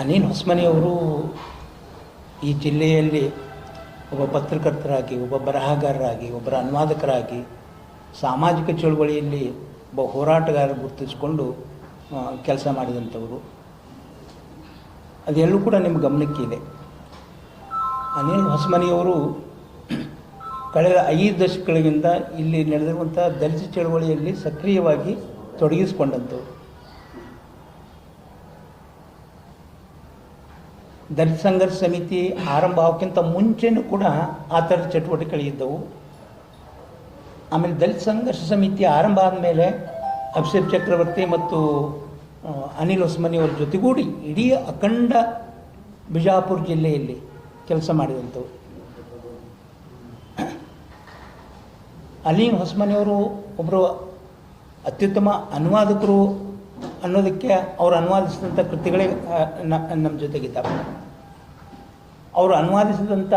ಅನಿಲ್ ಹೊಸ್ಮನಿಯವರು ಈ ಜಿಲ್ಲೆಯಲ್ಲಿ ಒಬ್ಬ ಪತ್ರಕರ್ತರಾಗಿ, ಒಬ್ಬ ಬರಹಗಾರರಾಗಿ ಒಬ್ಬರ ಅನುವಾದಕರಾಗಿ ಸಾಮಾಜಿಕ ಚಳುವಳಿಯಲ್ಲಿ ಒಬ್ಬ ಹೋರಾಟಗಾರ ಗುರುತಿಸಿಕೊಂಡು ಕೆಲಸ ಮಾಡಿದಂಥವರು. ಅದೆಲ್ಲೂ ಕೂಡ ನಿಮ್ಮ ಗಮನಕ್ಕಿದೆ ಅನಿಲ್ ಹೊಸಮನಿಯವರು ಕಳೆದ ಐದು ದಶಕಗಳಿಂದ ಇಲ್ಲಿ ನಡೆದಿರುವಂಥ ದಲಿತ ಚಳುವಳಿಯಲ್ಲಿ ಸಕ್ರಿಯವಾಗಿ ತೊಡಗಿಸಿಕೊಂಡಂಥವ್ರು. ದಲಿತ ಸಂಘರ್ಷ ಸಮಿತಿ ಆರಂಭ ಆಗೋಕ್ಕಿಂತ ಮುಂಚೆನೂ ಕೂಡ ಆ ಥರದ ಚಟುವಟಿಕೆಗಳಿದ್ದವು ಆಮೇಲೆ ದಲಿತ ಸಂಘರ್ಷ ಸಮಿತಿ ಆರಂಭ ಆದಮೇಲೆ ಅಭಿಷೇಕ್ ಚಕ್ರವರ್ತಿ ಮತ್ತು ಅನಿಲ್ ಹೊಸ್ಮನಿಯವರ ಜೊತೆಗೂಡಿ ಇಡೀ ಅಖಂಡ ಬಿಜಾಪುರ ಜಿಲ್ಲೆಯಲ್ಲಿ ಕೆಲಸ ಮಾಡಿದಂಥವು ಅಲೀನ್ ಹೊಸ್ಮನಿಯವರು ಒಬ್ಬರು ಅತ್ಯುತ್ತಮ ಅನುವಾದಕರು ಅನ್ನೋದಕ್ಕೆ ಅವರು ಅನುವಾದಿಸಿದಂಥ ಕೃತಿಗಳೇ ನಮ್ಮ ಜೊತೆಗಿದ್ದಾವೆ ಅವರು ಅನುವಾದಿಸಿದಂಥ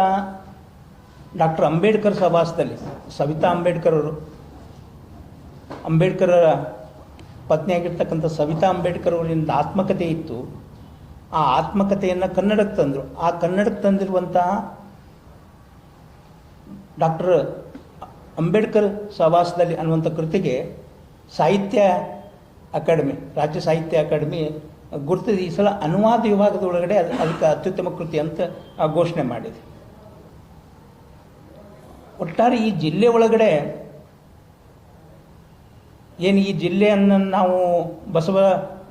ಡಾಕ್ಟರ್ ಅಂಬೇಡ್ಕರ್ ಸಭಾಸದಲ್ಲಿ, ಸವಿತಾ ಅಂಬೇಡ್ಕರ್ ಅವರು ಅಂಬೇಡ್ಕರರ ಪತ್ನಿಯಾಗಿರ್ತಕ್ಕಂಥ ಸವಿತಾ ಅಂಬೇಡ್ಕರ್ ಅವರಿಂದ ಆತ್ಮಕಥೆ ಇತ್ತು. ಆ ಆತ್ಮಕಥೆಯನ್ನು ಕನ್ನಡಕ್ಕೆ ತಂದರು. ಆ ಕನ್ನಡಕ್ಕೆ ತಂದಿರುವಂತಹ ಡಾಕ್ಟರ್ ಅಂಬೇಡ್ಕರ್ ಸಹವಾಸದಲ್ಲಿ ಅನ್ನುವಂಥ ಕೃತಿಗೆ ಸಾಹಿತ್ಯ ಅಕಾಡೆಮಿ, ರಾಜ್ಯ ಸಾಹಿತ್ಯ ಅಕಾಡೆಮಿ ಗುರುತಿದ ಈ ಸಲ ಅನುವಾದ ವಿಭಾಗದ ಒಳಗಡೆ ಅದು ಅದಕ್ಕೆ ಅತ್ಯುತ್ತಮ ಕೃತಿ ಅಂತ ಘೋಷಣೆ ಮಾಡಿದೆ. ಒಟ್ಟಾರೆ ಈ ಜಿಲ್ಲೆ ಒಳಗಡೆ ಏನು ಈ ಜಿಲ್ಲೆಯನ್ನು ನಾವು ಬಸವ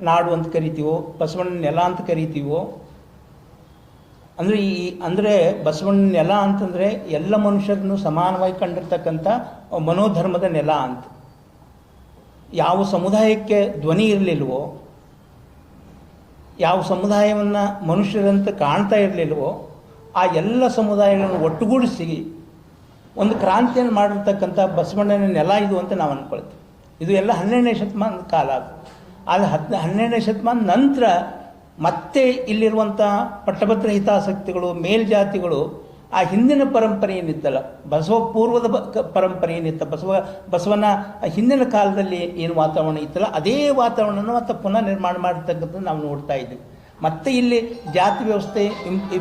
ನಾಡು ಅಂತ ಕರಿತೀವೋ ಬಸವಣ್ಣ ನೆಲ ಅಂತ ಕರಿತೀವೋ, ಅಂದರೆ ಈ ಅಂದರೆ ಬಸವಣ್ಣ ನೆಲ ಅಂತಂದರೆ ಎಲ್ಲ ಮನುಷ್ಯರನ್ನು ಸಮಾನವಾಗಿ ಕಂಡಿರ್ತಕ್ಕಂಥ ಮನೋಧರ್ಮದ ನೆಲ ಅಂತ. ಯಾವ ಸಮುದಾಯಕ್ಕೆ ಧ್ವನಿ ಇರಲಿಲ್ವೋ, ಯಾವ ಸಮುದಾಯವನ್ನು ಮನುಷ್ಯರಂತ ಕಾಣ್ತಾ ಇರಲಿಲ್ವೋ, ಆ ಎಲ್ಲ ಸಮುದಾಯಗಳನ್ನು ಒಟ್ಟುಗೂಡಿಸಿ ಒಂದು ಕ್ರಾಂತಿಯನ್ನು ಮಾಡಿರ್ತಕ್ಕಂಥ ಬಸವಣ್ಣನ ನೆಲ ಇದು ಅಂತ ನಾವು ಅಂದ್ಕೊಳ್ತೀವಿ ಇದು ಎಲ್ಲ ಹನ್ನೆರಡನೇ ಶತಮಾನದ ಕಾಲ ಅದು. ಆದರೆ ಹದ್ ಹನ್ನೆರಡನೇ ಶತಮಾನ ನಂತರ ಮತ್ತೆ ಇಲ್ಲಿರುವಂಥ ಪಟ್ಟಭದ್ರ ಹಿತಾಸಕ್ತಿಗಳು, ಮೇಲ್ಜಾತಿಗಳು ಆ ಹಿಂದಿನ ಪರಂಪರೆ ಏನಿತ್ತಲ್ಲ? ಬಸವ ಪೂರ್ವದ ಪರಂಪರೆ ಏನಿತ್ತ? ಬಸವ, ಬಸವನ ಹಿಂದಿನ ಕಾಲದಲ್ಲಿ ಏನು ವಾತಾವರಣ ಇತ್ತಲ್ಲ, ಅದೇ ವಾತಾವರಣನ ಮತ್ತೆ ಪುನಃ ನಿರ್ಮಾಣ ಮಾಡಿರ್ತಕ್ಕಂಥದ್ದು ನಾವು ನೋಡ್ತಾ ಇದ್ವಿ. ಮತ್ತೆ ಇಲ್ಲಿ ಜಾತಿ ವ್ಯವಸ್ಥೆ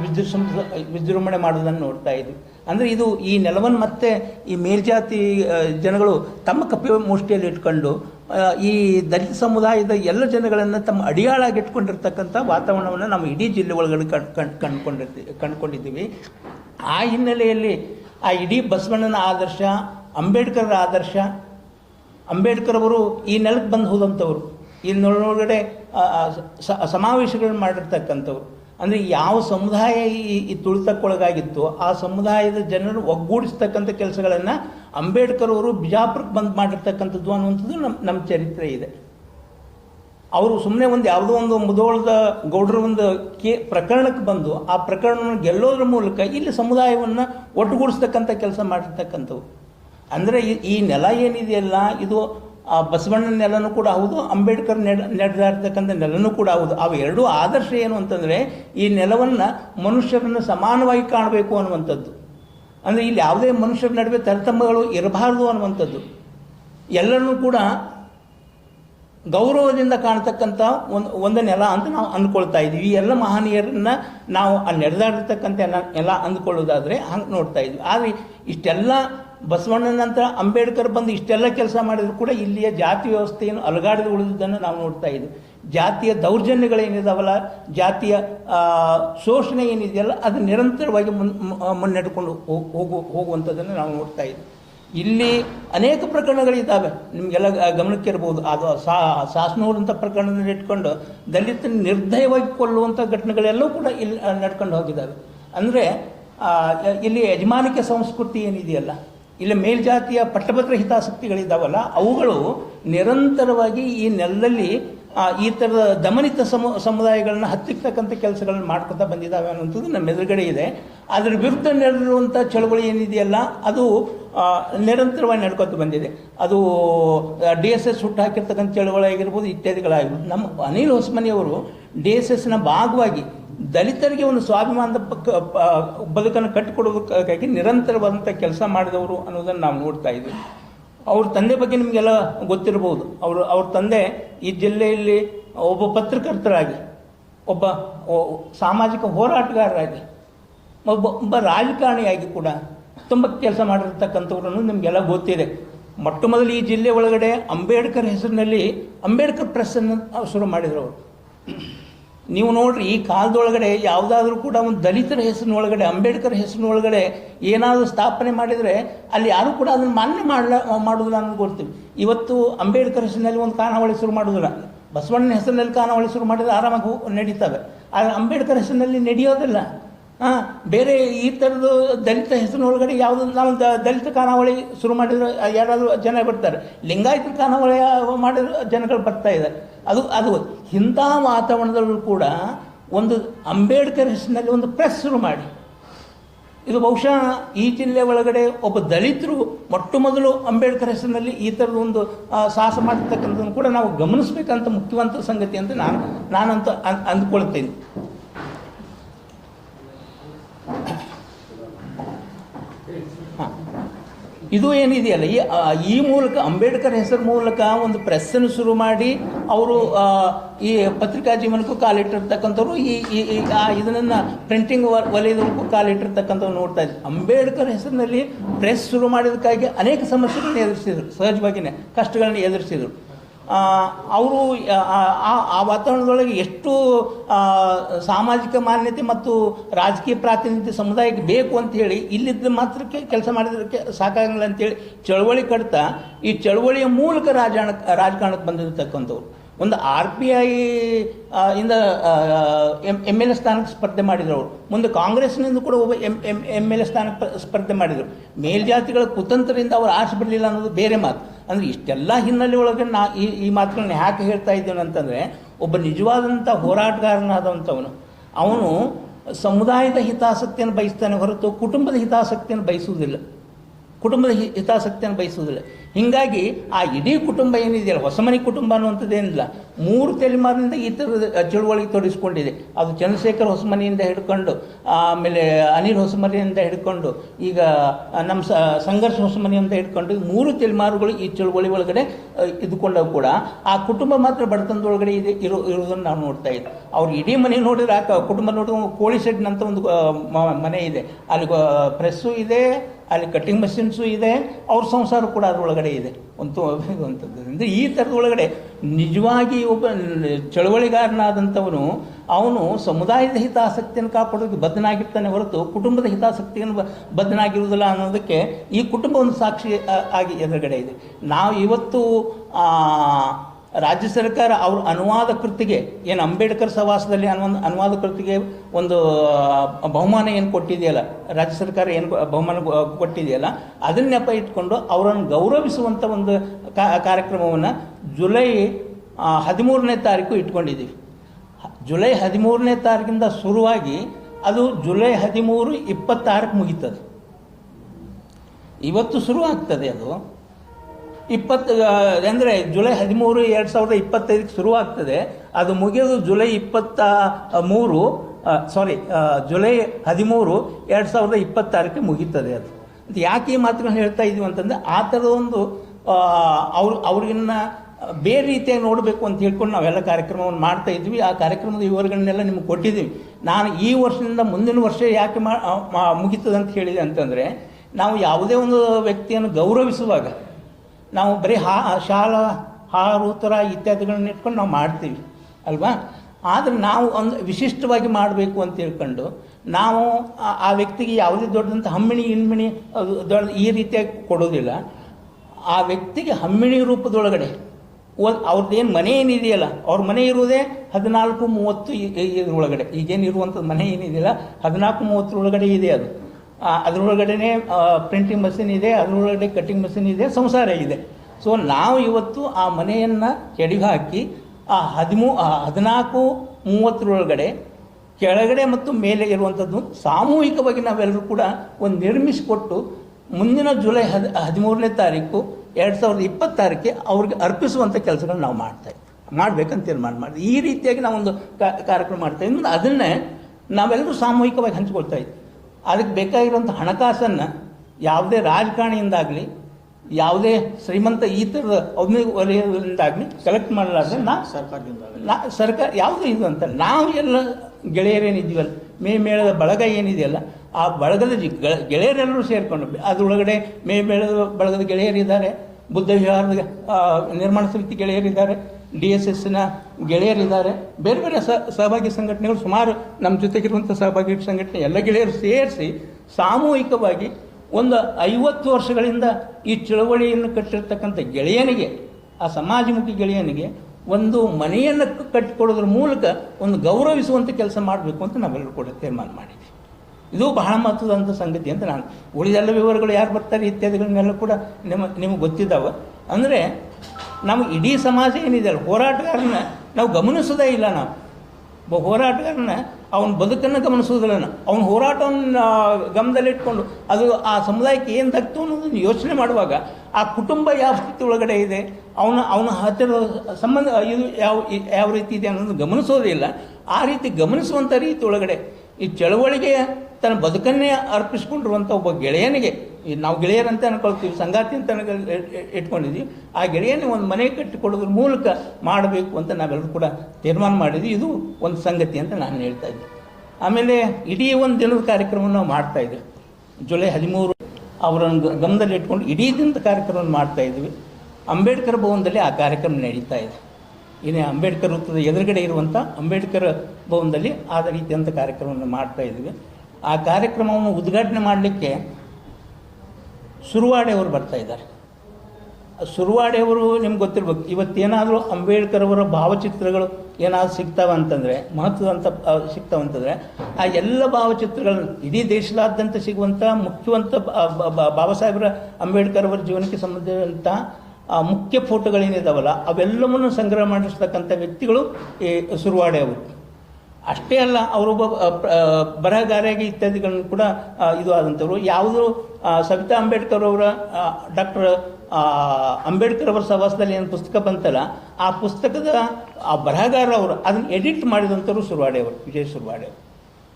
ವಿಜೃಂಭ ವಿಜೃಂಭಣೆ ಮಾಡೋದನ್ನು ನೋಡ್ತಾ ಇದ್ವಿ. ಅಂದರೆ ಇದು ಈ ನೆಲವನ್ನು ಮತ್ತೆ ಈ ಮೇಲ್ಜಾತಿ ಜನಗಳು ತಮ್ಮ ಕಪ್ಪೆ ಮುಷ್ಟಿಯಲ್ಲಿ ಇಟ್ಕೊಂಡು ಈ ದಲಿತ ಸಮುದಾಯದ ಎಲ್ಲ ಜನಗಳನ್ನು ತಮ್ಮ ಅಡಿಯಾಳಾಗಿ ಇಟ್ಕೊಂಡಿರ್ತಕ್ಕಂಥ ವಾತಾವರಣವನ್ನು ನಾವು ಇಡೀ ಜಿಲ್ಲೆ ಒಳಗಡೆ ಕಣ್ ಕಣ್ ಕಂಡುಕೊಂಡಿರ್ತೀವಿ ಕಂಡುಕೊಂಡಿದ್ದೀವಿ ಆ ಹಿನ್ನೆಲೆಯಲ್ಲಿ ಆ ಇಡೀ ಬಸವಣ್ಣನ ಆದರ್ಶ ಅಂಬೇಡ್ಕರ್ ಆದರ್ಶ ಅಂಬೇಡ್ಕರ್ ಅವರು ಈ ನೆಲಕ್ಕೆ ಬಂದು ಹೋದಂಥವ್ರು. ಇನ್ನೊಳಗಡೆ ಆ, ಸಮಾವೇಶಗಳನ್ನು ಮಾಡಿರ್ತಕ್ಕಂಥವ್ರು. ಅಂದರೆ ಯಾವ ಸಮುದಾಯ ಈ ಈ ತುಳಿತಕ್ಕೊಳಗಾಗಿತ್ತು ಆ ಸಮುದಾಯದ ಜನರು ಒಗ್ಗೂಡಿಸ್ತಕ್ಕಂಥ ಕೆಲಸಗಳನ್ನು ಅಂಬೇಡ್ಕರ್ ಅವರು ಬಿಜಾಪುರಕ್ಕೆ ಬಂದು ಮಾಡಿರ್ತಕ್ಕಂಥದ್ದು ಅನ್ನುವಂಥದ್ದು ನಮ್ಮ ನಮ್ಮ ಚರಿತ್ರೆ ಇದೆ. ಅವರು ಸುಮ್ಮನೆ ಒಂದು ಯಾವುದೋ ಒಂದು ಮುದೋಳದ ಗೌಡರ ಒಂದು ಕೆ ಪ್ರಕರಣಕ್ಕೆ ಬಂದು ಆ ಪ್ರಕರಣವನ್ನು ಗೆಲ್ಲೋದ್ರ ಮೂಲಕ ಇಲ್ಲಿ ಸಮುದಾಯವನ್ನು ಒಟ್ಟುಗೂಡಿಸ್ತಕ್ಕಂಥ ಕೆಲಸ ಮಾಡಿರ್ತಕ್ಕಂಥವು ಅಂದರೆ ಈ- ನೆಲ ಏನಿದೆಯಲ್ಲ ಇದು ಆ ಬಸವಣ್ಣನ ನೆಲನೂ ಕೂಡ ಹೌದು, ಅಂಬೇಡ್ಕರ್ ನೆಡ ನಡೆದಾಡ್ತಕ್ಕಂಥ ನೆಲನೂ ಕೂಡ ಹೌದು. ಅವು ಎರಡೂ ಆದರ್ಶ ಏನು ಅಂತಂದರೆ ಈ ನೆಲವನ್ನು ಮನುಷ್ಯರನ್ನು ಸಮಾನವಾಗಿ ಕಾಣಬೇಕು ಅನ್ನುವಂಥದ್ದು. ಅಂದರೆ ಇಲ್ಲಿ ಯಾವುದೇ ಮನುಷ್ಯರ ನಡುವೆ ತರತಮ್ಯಗಳು ಇರಬಾರ್ದು ಅನ್ನುವಂಥದ್ದು. ಎಲ್ಲರನ್ನೂ ಕೂಡ ಗೌರವದಿಂದ ಕಾಣ್ತಕ್ಕಂಥ ಒಂದು ಒಂದು ನೆಲ ಅಂತ ನಾವು ಅಂದ್ಕೊಳ್ತಾ ಇದ್ವಿ ಎಲ್ಲ ಮಹನೀಯರನ್ನ ನಾವು ಅಲ್ಲಿ ನಡೆದಾಡಿರ್ತಕ್ಕಂಥ ಎಲ್ಲ ಎಲ್ಲ ಅಂದ್ಕೊಳ್ಳೋದಾದರೆ ಹಂಗೆ ನೋಡ್ತಾ ಇದ್ವಿ. ಆದರೆ ಇಷ್ಟೆಲ್ಲ ಬಸವಣ್ಣನ ನಂತರ ಅಂಬೇಡ್ಕರ್ ಬಂದು ಇಷ್ಟೆಲ್ಲ ಕೆಲಸ ಮಾಡಿದ್ರು ಕೂಡ ಇಲ್ಲಿಯ ಜಾತಿ ವ್ಯವಸ್ಥೆಯನ್ನು ಅಲಗಾಡದೆ ಉಳಿದಿದ್ದನ್ನು ನಾವು ನೋಡ್ತಾ ಇದ್ವಿ. ಜಾತಿಯ ದೌರ್ಜನ್ಯಗಳೇನಿದಾವಲ್ಲ, ಜಾತಿಯ ಶೋಷಣೆ ಏನಿದೆಯಲ್ಲ, ಅದು ನಿರಂತರವಾಗಿ ಮುನ್ ಮುನ್ನಡೆಕೊಂಡು ಹೋಗು, ಹೋಗುವಂಥದ್ದನ್ನು ನಾವು ನೋಡ್ತಾ ಇದ್ವಿ. ಇಲ್ಲಿ ಅನೇಕ ಪ್ರಕರಣಗಳಿದ್ದಾವೆ. ನಿಮಗೆಲ್ಲ ಗಮನಕ್ಕೆ ಇರ್ಬೋದು ಅದು ಸಾ ಅಂತ ಪ್ರಕರಣದಲ್ಲಿ ಇಟ್ಕೊಂಡು ದಲಿತ ನಿರ್ದಯವಾಗಿ ಕೊಲ್ಲುವಂಥ ಘಟನೆಗಳೆಲ್ಲವೂ ಕೂಡ ಇಲ್ಲಿ ನಡ್ಕೊಂಡು ಹೋಗಿದ್ದಾವೆ. ಅಂದರೆ ಇಲ್ಲಿ ಯಜಮಾನಿಕೆ ಸಂಸ್ಕೃತಿ ಏನಿದೆಯಲ್ಲ, ಇಲ್ಲಿ ಮೇಲ್ಜಾತಿಯ ಪಟ್ಟಭದ್ರ ಹಿತಾಸಕ್ತಿಗಳಿದ್ದಾವಲ್ಲ, ಅವುಗಳು ನಿರಂತರವಾಗಿ ಈ ನೆಲದಲ್ಲಿ ಈ ಥರದ ದಮನಿತ ಸಮು, ಸಮುದಾಯಗಳನ್ನ ಹತ್ತಿರ್ತಕ್ಕಂಥ ಕೆಲಸಗಳನ್ನ ಮಾಡ್ಕೊತಾ ಬಂದಿದ್ದಾವೆ ಅನ್ನುವಂಥದ್ದು ನಮ್ಮ ಎದುರುಗಡೆ ಇದೆ. ಅದರ ವಿರುದ್ಧ ನಡೆದಿರುವಂಥ ಚಳವಳಿ ಏನಿದೆಯಲ್ಲ, ಅದು ನಿರಂತರವಾಗಿ ನಡ್ಕೊತ ಬಂದಿದೆ. ಅದು ಡಿ ಎಸ್ ಎಸ್ ಹುಟ್ಟು ಹಾಕಿರ್ತಕ್ಕಂಥ ಚಳವಳಿ ಆಗಿರ್ಬೋದು ಇತ್ಯಾದಿಗಳಾಗಿರ್ಬೋದು. ನಮ್ಮ ಅನಿಲ್ ಹೊಸ್ಮನಿಯವರು ಡಿ ಎಸ್ ಎಸ್ನ ಭಾಗವಾಗಿ ದಲಿತರಿಗೆ ಒಂದು ಸ್ವಾಭಿಮಾನದ ಪಕ್ಕ- ಬದುಕನ್ನು ಕಟ್ಟಿಕೊಡೋದಕ್ಕಾಗಿ ನಿರಂತರವಾದಂಥ ಕೆಲಸ ಮಾಡಿದವರು ಅನ್ನೋದನ್ನು ನಾವು ನೋಡ್ತಾ ಇದ್ದೀವಿ ಅವ್ರ ತಂದೆ ಬಗ್ಗೆ ನಿಮಗೆಲ್ಲ ಗೊತ್ತಿರಬಹುದು ಅವರು, ಅವ್ರ ತಂದೆ ಈ ಜಿಲ್ಲೆಯಲ್ಲಿ ಒಬ್ಬ ಪತ್ರಕರ್ತರಾಗಿ, ಒಬ್ಬ ಸಾಮಾಜಿಕ ಹೋರಾಟಗಾರರಾಗಿ, ಒಬ್ಬ ಒಬ್ಬ ರಾಜಕಾರಣಿಯಾಗಿ ಕೂಡ ತುಂಬ ಕೆಲಸ ಮಾಡಿರ್ತಕ್ಕಂಥವ್ರನ್ನು ನಿಮಗೆಲ್ಲ ಗೊತ್ತಿದೆ. ಮೊಟ್ಟ ಮೊದಲು ಈ ಜಿಲ್ಲೆ ಒಳಗಡೆ ಅಂಬೇಡ್ಕರ್ ಹೆಸರಿನಲ್ಲಿ ಅಂಬೇಡ್ಕರ್ ಪ್ರೆಸ್ಸನ್ನು ಶುರು ಮಾಡಿದ್ರು ಅವರು. ನೀವು ನೋಡ್ರಿ, ಈ ಕಾಲದೊಳಗಡೆ ಯಾವುದಾದ್ರೂ ಕೂಡ ಒಂದು ದಲಿತರ ಹೆಸರಿನೊಳಗಡೆ ಅಂಬೇಡ್ಕರ್ ಹೆಸರಿನೊಳಗಡೆ ಏನಾದರೂ ಸ್ಥಾಪನೆ ಮಾಡಿದರೆ ಅಲ್ಲಿ ಯಾರೂ ಕೂಡ ಅದನ್ನು ಮಾನ್ಯ ಮಾಡಲ, ಮಾಡುವುದಿಲ್ಲ ಅನ್ನೋದು ಗೊತ್ತೀವಿ ಇವತ್ತು ಅಂಬೇಡ್ಕರ್ ಹೆಸರಿನಲ್ಲಿ ಒಂದು ಖಾನಾವಳಿ ಶುರು ಮಾಡೋದಿಲ್ಲ ಬಸವಣ್ಣನ ಹೆಸರಿನಲ್ಲಿ ಖಾನಾವಳಿ ಶುರು ಮಾಡಿದರೆ ಆರಾಮಾಗಿ ನಡೀತವೆ. ಆದರೆ ಅಂಬೇಡ್ಕರ್ ಹೆಸರಿನಲ್ಲಿ ನಡೆಯೋದಿಲ್ಲ. ಹಾಂ, ಬೇರೆ ಈ ಥರದ್ದು ದಲಿತ ಹೆಸರಿನೊಳಗಡೆ ಯಾವುದು ನಾನು ದಲಿತ ಖಾನಾವಳಿ ಶುರು ಮಾಡಿದ್ರೆ ಯಾರಾದರೂ ಜನ ಬರ್ತಾರೆ. ಲಿಂಗಾಯತ ಖಾನಾವಳಿ ಮಾಡಿದ್ರೆ ಜನಗಳು ಬರ್ತಾ ಇದ್ದಾರೆ. ಅದು ಅದು ಇಂಥ ವಾತಾವರಣದಲ್ಲೂ ಕೂಡ ಒಂದು ಅಂಬೇಡ್ಕರ್ ಹೆಸರಿನಲ್ಲಿ ಒಂದು ಪ್ರೆಸ್ ಶುರು ಮಾಡಿ. ಇದು ಬಹುಶಃ ಈ ಜಿಲ್ಲೆ ಒಳಗಡೆ ಒಬ್ಬ ದಲಿತರು ಮೊಟ್ಟ ಮೊದಲು ಅಂಬೇಡ್ಕರ್ ಹೆಸರಿನಲ್ಲಿ ಈ ಥರದ ಒಂದು ಸಾಹಸ ಮಾಡಿರ್ತಕ್ಕಂಥದ್ದನ್ನು ಕೂಡ ನಾವು ಗಮನಿಸಬೇಕಂತ ಮುಖ್ಯವಂತ ಸಂಗತಿ ಅಂತ ನಾನು, ನಾನಂತೂ ಅಂದ್ಕೊಳ್ತೇನೆ. ಇದು ಏನಿದೆಯಲ್ಲ, ಈ ಈ ಮೂಲಕ, ಅಂಬೇಡ್ಕರ್ ಹೆಸರು ಮೂಲಕ ಒಂದು ಪ್ರೆಸ್ಸನ್ನು ಶುರು ಮಾಡಿ ಅವರು ಈ ಪತ್ರಿಕಾ ಜೀವನಕ್ಕೂ ಕಾಲಿಟ್ಟಿರ್ತಕ್ಕಂಥವ್ರು ಈ ಆ, ಇದನ್ನು ಪ್ರಿಂಟಿಂಗ್ ವಲಯದವರೆಗೂ ಕಾಲಿಟ್ಟಿರ್ತಕ್ಕಂಥವ್ರು ನೋಡ್ತಾ ಇದ್ದಾರೆ ಅಂಬೇಡ್ಕರ್ ಹೆಸರಿನಲ್ಲಿ ಪ್ರೆಸ್ ಶುರು ಮಾಡಿದಕ್ಕಾಗಿ ಅನೇಕ ಸಮಸ್ಯೆಗಳನ್ನ ಎದುರಿಸಿದರು ಸಹಜವಾಗಿಯೇ ಕಷ್ಟಗಳನ್ನ ಎದುರಿಸಿದರು. ಅವರು, ಆ ವಾತಾವರಣದೊಳಗೆ ಎಷ್ಟು ಸಾಮಾಜಿಕ ಮಾನ್ಯತೆ ಮತ್ತು ರಾಜಕೀಯ ಪ್ರಾತಿನಿಧ್ಯ ಸಮುದಾಯಕ್ಕೆ ಬೇಕು ಅಂತ ಹೇಳಿ, ಇಲ್ಲಿದ್ದ ಮಾತ್ರಕ್ಕೆ ಕೆಲಸ ಮಾಡಿದ್ರೆ ಸಾಕಾಗಲ್ಲ ಅಂತೇಳಿ ಚಳವಳಿ ಕಡ್ತಾ ಈ ಚಳವಳಿಯ ಮೂಲಕ ರಾಜಕಾರಣ ರಾಜಕಾರಣಕ್ಕೆ ಬಂದಿರತಕ್ಕಂಥವ್ರು. ಒಂದು ಆರ್ ಪಿ ಐ ಇಂದ ಎಂ ಎಂ ಎಲ್ ಎ ಸ್ಥಾನಕ್ಕೆ ಸ್ಪರ್ಧೆ ಮಾಡಿದ್ರು ಅವರು. ಮುಂದೆ ಕಾಂಗ್ರೆಸ್ನಿಂದ ಕೂಡ ಒಬ್ಬ M M M L A ಸ್ಥಾನಕ್ಕೆ ಸ್ಪರ್ಧೆ ಮಾಡಿದರು. ಮೇಲ್ಜಾತಿಗಳ ಕುತಂತ್ರದಿಂದ ಅವರು ಆಸೆ ಬಿಡಲಿಲ್ಲ ಅನ್ನೋದು ಬೇರೆ ಮಾತು. ಅಂದರೆ ಇಷ್ಟೆಲ್ಲ ಹಿನ್ನೆಲೆ ಒಳಗೆ ನಾ ಈ ಈ ಮಾತುಗಳನ್ನ ಯಾಕೆ ಹೇಳ್ತಾ ಇದ್ದೇನೆ ಅಂತಂದರೆ, ಒಬ್ಬ ನಿಜವಾದಂಥ ಹೋರಾಟಗಾರನಾದಂಥವನು, ಅವನು ಸಮುದಾಯದ ಹಿತಾಸಕ್ತಿಯನ್ನು ಬಯಸ್ತಾನೆ ಹೊರತು ಕುಟುಂಬದ ಹಿತಾಸಕ್ತಿಯನ್ನು ಬಯಸುವುದಿಲ್ಲ. ಕುಟುಂಬದ ಹಿತಾಸಕ್ತಿಯನ್ನು ಬಯಸುವುದಿಲ್ಲ. ಹೀಗಾಗಿ ಆ ಇಡೀ ಕುಟುಂಬ ಏನಿದೆಯಲ್ಲ, ಹೊಸಮನಿ ಕುಟುಂಬ ಅನ್ನುವಂಥದ್ದೇನಿಲ್ಲ ಮೂರು ತಲೆಮಾರಿನಿಂದ ಈ ಥರದ ಚಳುವಳಿಗೆ ತೊಡಗಿಸ್ಕೊಂಡಿದೆ ಅದು ಚಂದ್ರಶೇಖರ್ ಹೊಸಮನೆಯಿಂದ ಹಿಡ್ಕೊಂಡು, ಆಮೇಲೆ ಅನಿಲ್ ಹೊಸಮನೆಯಿಂದ ಹಿಡ್ಕೊಂಡು, ಈಗ ನಮ್ಮ ಸಂಘರ್ಷ ಹೊಸಮನೆಯಿಂದ ಹಿಡ್ಕೊಂಡು ಮೂರು ತಲೆಮಾರುಗಳು ಈ ಚಳುವಳಿ ಒಳಗಡೆ ಇದ್ದುಕೊಂಡವು ಕೂಡ. ಆ ಕುಟುಂಬ ಮಾತ್ರ ಬಡತನದೊಳಗಡೆ ಇದೆ ಇರೋ ಇರೋದನ್ನು ನಾವು ನೋಡ್ತಾ ಇದ್ದೆ ಅವ್ರು ಇಡೀ ಮನೆ ನೋಡಿದ್ರೆ ಆ ಕುಟುಂಬ ನೋಡಿದ್ರೆ ಕೋಳಿ ಶೆಡ್ನಂತ ಒಂದು ಮನೆ ಇದೆ. ಅಲ್ಲಿ ಪ್ರೆಸ್ಸು ಇದೆ ಅಲ್ಲಿ ಕಟ್ಟಿಂಗ್ ಮಷಿನ್ಸು ಇದೆ, ಅವ್ರ ಸಂಸಾರ ಕೂಡ ಅದರೊಳಗಡೆ ಇದೆ. ಒಂದು ಅಂದರೆ ಈ ಥರದ ಒಳಗಡೆ ನಿಜವಾಗಿ ಒಬ್ಬ ಚಳವಳಿಗಾರನಾದಂಥವನು, ಅವನು ಸಮುದಾಯದ ಹಿತಾಸಕ್ತಿಯನ್ನು ಕಾಪಾಡೋದಕ್ಕೆ ಬದ್ಧನಾಗಿರ್ತಾನೆ ಹೊರತು ಕುಟುಂಬದ ಹಿತಾಸಕ್ತಿಯನ್ನು ಬದ್ಧನಾಗಿರುವುದಿಲ್ಲ ಅನ್ನೋದಕ್ಕೆ ಈ ಕುಟುಂಬ ಒಂದು ಸಾಕ್ಷಿ ಆಗಿ ಎದುರುಗಡೆ ಇದೆ. ನಾವು ಇವತ್ತು ರಾಜ್ಯ ಸರ್ಕಾರ ಅವ್ರ ಅನುವಾದ ಕೃತಿಗೆ, ಏನು ಅಂಬೇಡ್ಕರ್ ಸವಾಸದಲ್ಲಿ ಅನ್ನೋ ಅನುವಾದ ಕೃತಿಗೆ ಒಂದು ಬಹುಮಾನ ಏನು ಕೊಟ್ಟಿದೆಯಲ್ಲ, ರಾಜ್ಯ ಸರ್ಕಾರ ಏನು ಬಹುಮಾನ ಕೊಟ್ಟಿದೆಯಲ್ಲ ಅದನ್ನ ನೆಪ ಇಟ್ಕೊಂಡು ಅವರನ್ನು ಗೌರವಿಸುವಂಥ ಒಂದು ಕಾರ್ಯಕ್ರಮವನ್ನು ಜುಲೈ ಹದಿಮೂರನೇ ತಾರೀಕು ಇಟ್ಕೊಂಡಿದ್ದೀವಿ ಜುಲೈ ಹದಿಮೂರನೇ ತಾರೀಕಿಂದ ಶುರುವಾಗಿ ಅದು ಜುಲೈ ಹದಿಮೂರು ಇಪ್ಪತ್ತಾರಕ್ಕೆ ಮುಗೀತದೆ. ಇವತ್ತು ಶುರು ಆಗ್ತದೆ ಅದು. ಇಪ್ಪತ್ತು ಅಂದರೆ ಜುಲೈ ಹದಿಮೂರು ಎರಡು ಸಾವಿರದ ಇಪ್ಪತ್ತೈದಕ್ಕೆ ಶುರುವಾಗ್ತದೆ. ಅದು ಮುಗಿಯೋದು ಜುಲೈ ಇಪ್ಪತ್ತ ಮೂರು ಸಾರಿ ಜುಲೈ ಹದಿಮೂರು ಎರಡು ಸಾವಿರದ ಇಪ್ಪತ್ತಾರಕ್ಕೆ ಮುಗೀತದೆ ಅದು. ಯಾಕೆ ಈ ಮಾತುಗಳನ್ನ ಹೇಳ್ತಾ ಇದ್ದೀವಿ ಅಂತಂದರೆ ಆ ಥರದ ಒಂದು ಅವ್ರು, ಅವ್ರಿಗನ್ನ ಬೇರೆ ರೀತಿಯಾಗಿ ನೋಡಬೇಕು ಅಂತ ಹೇಳ್ಕೊಂಡು ನಾವೆಲ್ಲ ಕಾರ್ಯಕ್ರಮವನ್ನು ಮಾಡ್ತಾ ಇದ್ವಿ. ಆ ಕಾರ್ಯಕ್ರಮದ ವಿವರಗಳನ್ನೆಲ್ಲ ನಿಮ್ಗೆ ಕೊಟ್ಟಿದ್ದೀವಿ. ನಾನು ಈ ವರ್ಷದಿಂದ ಮುಂದಿನ ವರ್ಷ ಯಾಕೆ ಮುಗೀತದೆ ಅಂತ ಹೇಳಿದೆ ಅಂತಂದರೆ, ನಾವು ಯಾವುದೇ ಒಂದು ವ್ಯಕ್ತಿಯನ್ನು ಗೌರವಿಸುವಾಗ ನಾವು ಬರೀ ಹಾ, ಶಾಲಾ ಥರ ಇತ್ಯಾದಿಗಳನ್ನ ಇಟ್ಕೊಂಡು ನಾವು ಮಾಡ್ತೀವಿ, ಅಲ್ವಾ? ಆದರೆ ನಾವು ಒಂದು ವಿಶಿಷ್ಟವಾಗಿ ಮಾಡಬೇಕು ಅಂತ ತಿಳ್ಕೊಂಡು ನಾವು ಆ- ವ್ಯಕ್ತಿಗೆ ಯಾವುದೇ ದೊಡ್ಡದಂಥ ಹಮ್ಮಿಣಿ ಇನ್ಮಿಣಿ ಅದು ದೊಡ್ಡ ಈ ರೀತಿಯಾಗಿ ಕೊಡೋದಿಲ್ಲ. ಆ ವ್ಯಕ್ತಿಗೆ ಹಮ್ಮಿಣಿ ರೂಪದೊಳಗಡೆ ಒಂದು ಅವ್ರದ್ದೇನು ಮನೆ ಏನಿದೆಯಲ್ಲ, ಅವ್ರ ಮನೆ ಇರುವುದೇ ಹದಿನಾಲ್ಕು ಮೂವತ್ತು ಈಗೇನಿರುವಂಥದ್ದು ಇದ್ರೊಳಗಡೆ. ಈಗೇನು ಇರುವಂಥದ್ದು ಮನೆ ಏನಿದೆಯಲ್ಲ, ಹದಿನಾಲ್ಕು ಮೂವತ್ತರೊಳಗಡೆ ಇದೆ ಅದು. ಆ, ಅದರೊಳಗಡೆನೆ ಪ್ರಿಂಟಿಂಗ್ ಮಷಿನ್ ಇದೆ ಅದರೊಳಗಡೆ ಕಟ್ಟಿಂಗ್ ಮಷಿನ್ ಇದೆ ಸಂಸಾರ ಇದೆ. ಸೊ ನಾವು ಇವತ್ತು ಆ ಮನೆಯನ್ನು ಕೆಡಿಗೆ ಹಾಕಿ ಆ ಹದಿಮೂ ಹದಿನಾಲ್ಕು ಮೂವತ್ತರೊಳಗಡೆ ಕೆಳಗಡೆ ಮತ್ತು ಮೇಲೆ ಇರುವಂಥದ್ದು ಸಾಮೂಹಿಕವಾಗಿ ನಾವೆಲ್ಲರೂ ಕೂಡ ಒಂದು ನಿರ್ಮಿಸಿಕೊಟ್ಟು ಮುಂದಿನ ಜುಲೈ ಹದ್ ಹದಿಮೂರನೇ ತಾರೀಕು ಎರಡು ಸಾವಿರದ ಇಪ್ಪತ್ತಾರಕ್ಕೆ ಅವ್ರಿಗೆ ಅರ್ಪಿಸುವಂಥ ಕೆಲಸಗಳನ್ನ ನಾವು ಮಾಡ್ತಾ ಇದ್ದೀವಿ ಮಾಡ್ಬೇಕಂತ ತೀರ್ಮಾನ ಮಾಡಿದ್ವಿ. ಈ ರೀತಿಯಾಗಿ ನಾವೊಂದು ಕಾರ್ಯಕ್ರಮ ಮಾಡ್ತಾ ಇದ್ವಿ. ಅದನ್ನೇ ನಾವೆಲ್ಲರೂ ಸಾಮೂಹಿಕವಾಗಿ ಹಂಚಿಕೊಳ್ತಾ ಇದ್ವಿ. ಅದಕ್ಕೆ ಬೇಕಾಗಿರುವಂಥ ಹಣಕಾಸನ್ನು ಯಾವುದೇ ರಾಜಕಾರಣಿಯಿಂದಾಗಲಿ ಯಾವುದೇ ಶ್ರೀಮಂತ ಈ ಥರದ ವಲಯದಿಂದಾಗಲಿ ಕಲೆಕ್ಟ್ ಮಾಡಲಾರ್ದೆ ನಾ ಸರ್ಕಾರದಿಂದ ನಾ ಸರ್ಕಾರ ಯಾವುದೇ ಇದು ಅಂತ ನಾವು ಎಲ್ಲ ಗೆಳೆಯರೇನಿದ್ದೀವಲ್ಲ ಮೇ ಮೇಳದ ಬಳಗ ಏನಿದೆಯಲ್ಲ ಆ ಬಳಗದ ಜಿ ಗೆಳೆಯರೆಲ್ಲರೂ ಸೇರಿಕೊಂಡು ಅದರೊಳಗಡೆ ಮೇ ಮೇಳದ ಬಳಗದ ಗೆಳೆಯರಿದ್ದಾರೆ ಬುದ್ಧ ವಿಹಾರದ ನಿರ್ಮಾಣ ಸಮಿತಿ ಗೆಳೆಯರಿದ್ದಾರೆ ಡಿ ಎಸ್ ಎಸ್ನ ಗೆಳೆಯರಿದ್ದಾರೆ. ಬೇರೆ ಬೇರೆ ಸಹಭಾಗಿ ಸಂಘಟನೆಗಳು ಸುಮಾರು ನಮ್ಮ ಜೊತೆಗಿರುವಂಥ ಸಹಭಾಗಿ ಸಂಘಟನೆ ಎಲ್ಲ ಗೆಳೆಯರು ಸೇರಿಸಿ ಸಾಮೂಹಿಕವಾಗಿ ಒಂದು ಐವತ್ತು ವರ್ಷಗಳಿಂದ ಈ ಚಳವಳಿಯನ್ನು ಕಟ್ಟಿರ್ತಕ್ಕಂಥ ಗೆಳೆಯನಿಗೆ, ಆ ಸಮಾಜಮುಖಿ ಗೆಳೆಯನಿಗೆ ಒಂದು ಮನೆಯನ್ನು ಕಟ್ಟಿಕೊಡೋದ್ರ ಮೂಲಕ ಒಂದು ಗೌರವಿಸುವಂಥ ಕೆಲಸ ಮಾಡಬೇಕು ಅಂತ ನಾವೆಲ್ಲರೂ ಕೂಡ ತೀರ್ಮಾನ ಮಾಡಿದ್ವಿ. ಇದು ಬಹಳ ಮಹತ್ವದಂಥ ಸಂಗತಿ ಅಂತ ನಾನು ಉಳಿದೆಲ್ಲ ವಿವರಗಳು ಯಾರು ಬರ್ತಾರೆ ಇತ್ಯಾದಿಗಳನ್ನೆಲ್ಲ ಕೂಡ ನಿಮ್ಮ, ನಿಮಗೆ ಗೊತ್ತಿದ್ದಾವೆ. ಅಂದರೆ ನಮ್ಮ ಇಡೀ ಸಮಾಜ ಏನಿದೆಯಲ್ಲ ಹೋರಾಟಗಾರನ ನಾವು ಗಮನಿಸೋದೇ ಇಲ್ಲ ನಾವು. ಒಬ್ಬ ಹೋರಾಟಗಾರನ ಅವನ ಬದುಕನ್ನು ಗಮನಿಸೋದಿಲ್ಲ ನಾವು ಅವನ ಹೋರಾಟವನ್ನು ಗಮನದಲ್ಲಿಟ್ಕೊಂಡು ಅದು ಆ ಸಮುದಾಯಕ್ಕೆ ಏನು ತಗ್ತು ಅನ್ನೋದನ್ನು ಯೋಚನೆ ಮಾಡುವಾಗ ಆ ಕುಟುಂಬ ಯಾವ ಸ್ಥಿತಿ ಒಳಗಡೆ ಇದೆ, ಅವನ ಅವನ ಹತ್ತಿರ ಸಂಬಂಧ ಇದು ಯಾವ ಯಾವ ರೀತಿ ಇದೆ ಅನ್ನೋದು ಗಮನಿಸೋದೇ ಇಲ್ಲ. ಆ ರೀತಿ ಗಮನಿಸುವಂಥ ರೀತಿ ಒಳಗಡೆ ಈ ಚಳವಳಿಗೆ ತನ್ನ ಬದುಕನ್ನೇ ಅರ್ಪಿಸ್ಕೊಂಡಿರುವಂಥ ಒಬ್ಬ ಗೆಳೆಯನಿಗೆ ಈ ನಾವು ಗೆಳೆಯರಂತ ಅನ್ಕೊಳ್ತೀವಿ, ಸಂಗಾತಿ ಅಂತ ಇಟ್ಕೊಂಡಿದ್ದೀವಿ ಆ ಗೆಳೆಯನ್ನು ಒಂದು ಮನೆ ಕಟ್ಟಿಕೊಡೋದ್ರ ಮೂಲಕ ಮಾಡಬೇಕು ಅಂತ ನಾವೆಲ್ಲರೂ ಕೂಡ ತೀರ್ಮಾನ ಮಾಡಿದ್ವಿ. ಇದು ಒಂದು ಸಂಗತಿ ಅಂತ ನಾನು ಹೇಳ್ತಾ ಇದ್ದೆ. ಆಮೇಲೆ ಇಡೀ ಒಂದು ದಿನದ ಕಾರ್ಯಕ್ರಮವನ್ನು ನಾವು ಮಾಡ್ತಾ ಇದ್ವಿ. ಜುಲೈ ಹದಿಮೂರು ಅವರನ್ನು ಗಮನದಲ್ಲಿ ಇಟ್ಕೊಂಡು ಇಡೀ ದಿನದ ಕಾರ್ಯಕ್ರಮವನ್ನು ಮಾಡ್ತಾ ಇದ್ವಿ. ಅಂಬೇಡ್ಕರ್ ಭವನದಲ್ಲಿ ಆ ಕಾರ್ಯಕ್ರಮ ನಡೀತಾ ಇದೆ. ಏನೇ ಅಂಬೇಡ್ಕರ್ ವೃತ್ತದ ಎದುರುಗಡೆ ಇರುವಂಥ ಅಂಬೇಡ್ಕರ್ ಭವನದಲ್ಲಿ ಆದ ರೀತಿಯಂಥ ಕಾರ್ಯಕ್ರಮವನ್ನು ಮಾಡ್ತಾ ಇದ್ವಿ. ಆ ಕಾರ್ಯಕ್ರಮವನ್ನು ಉದ್ಘಾಟನೆ ಮಾಡಲಿಕ್ಕೆ ಸುರುವಾಡೆ ಅವರು ಬರ್ತಾ ಇದ್ದಾರೆ. ಸುರುವಾಡೆಯವರು ನಿಮ್ಗೆ ಗೊತ್ತಿರ್ಬೇಕು, ಇವತ್ತೇನಾದರೂ ಅಂಬೇಡ್ಕರ್ ಅವರ ಭಾವಚಿತ್ರಗಳು ಏನಾದರೂ ಸಿಗ್ತಾವೆ ಅಂತಂದರೆ, ಮಹತ್ವದಂತ ಅಂತ ಸಿಗ್ತಾವೆ ಅಂತಂದರೆ, ಆ ಎಲ್ಲ ಭಾವಚಿತ್ರಗಳನ್ನು ಇಡೀ ದೇಶದಾದ್ಯಂತ ಸಿಗುವಂಥ ಮುಖ್ಯವಂತ ಬಾಬಾ ಸಾಹೇಬರ ಅಂಬೇಡ್ಕರ್ ಅವರ ಜೀವನಕ್ಕೆ ಸಂಬಂಧಿಸಿದಂಥ ಆ, ಮುಖ್ಯ ಫೋಟೋಗಳೇನಿದಾವಲ್ಲ, ಅವೆಲ್ಲವನ್ನು ಸಂಗ್ರಹ ಮಾಡಿಸ್ತಕ್ಕಂಥ ವ್ಯಕ್ತಿಗಳು ಈ ಸುರುವಾಡೆ ಅವರು ಅಷ್ಟೇ ಅಲ್ಲ, ಅವರೊಬ್ಬ ಬರಹಗಾರಿಯಾಗಿ ಇತ್ಯಾದಿಗಳನ್ನು ಕೂಡ ಇದು ಆದಂಥವ್ರು. ಯಾವುದು ಸವಿತಾ ಅಂಬೇಡ್ಕರ್ ಅವರ ಡಾಕ್ಟರ್ ಅಂಬೇಡ್ಕರ್ ಅವರ ಸವಾಸದಲ್ಲಿ ಏನು ಪುಸ್ತಕ ಬಂತಲ್ಲ, ಆ ಪುಸ್ತಕದ, ಆ ಬರಹಗಾರ ಅವರು ಅದನ್ನು ಎಡಿಟ್ ಮಾಡಿದಂಥವ್ರು ಸುರ್ವಾಡೆ ಅವರು, ವಿಜಯ್ ಸುರ್ವಾಡೆ ಅವರು.